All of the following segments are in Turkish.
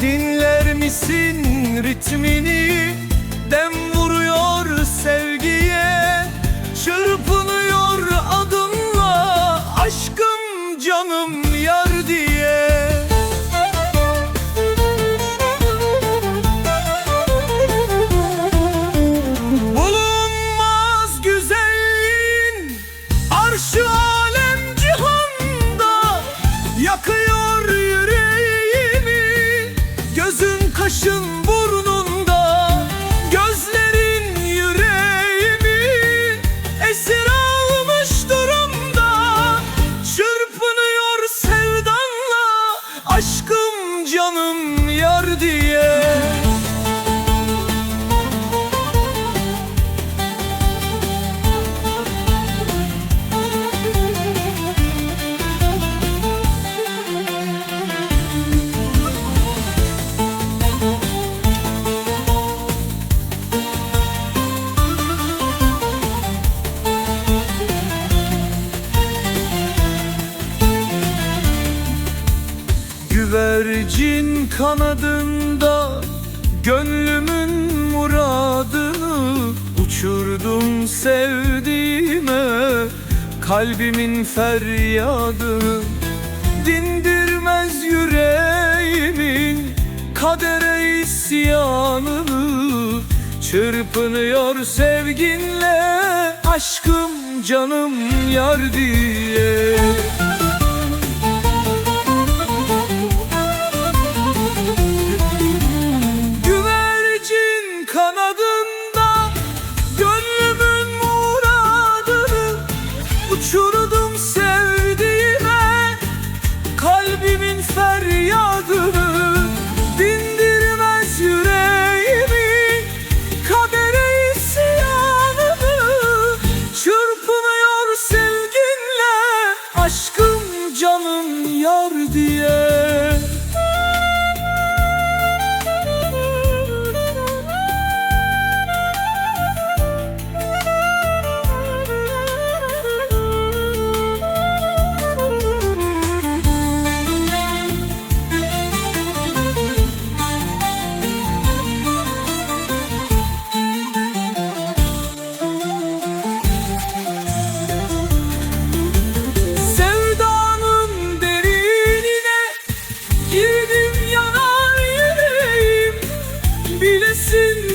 Dinler misin ritmini? Dem vuruyor sevgiye Çırpınıyor adımla. Aşkım canım yar diye Gözün Güvercin kanadında Gönlümün muradını Uçurdum sevdiğime Kalbimin feryadını. Dindirmez yüreğimin Kadere isyanını. Çırpınıyor sevginle Aşkım canım yar diye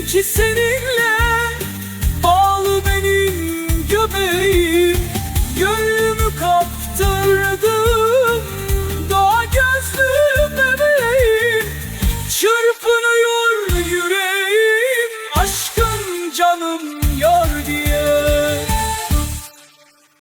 ki seninle. Bağlı benim göbeğim Gönlümü kaptırdım Doğa gözlüm bebeğim Çırpınıyor yüreğim. Aşkın canım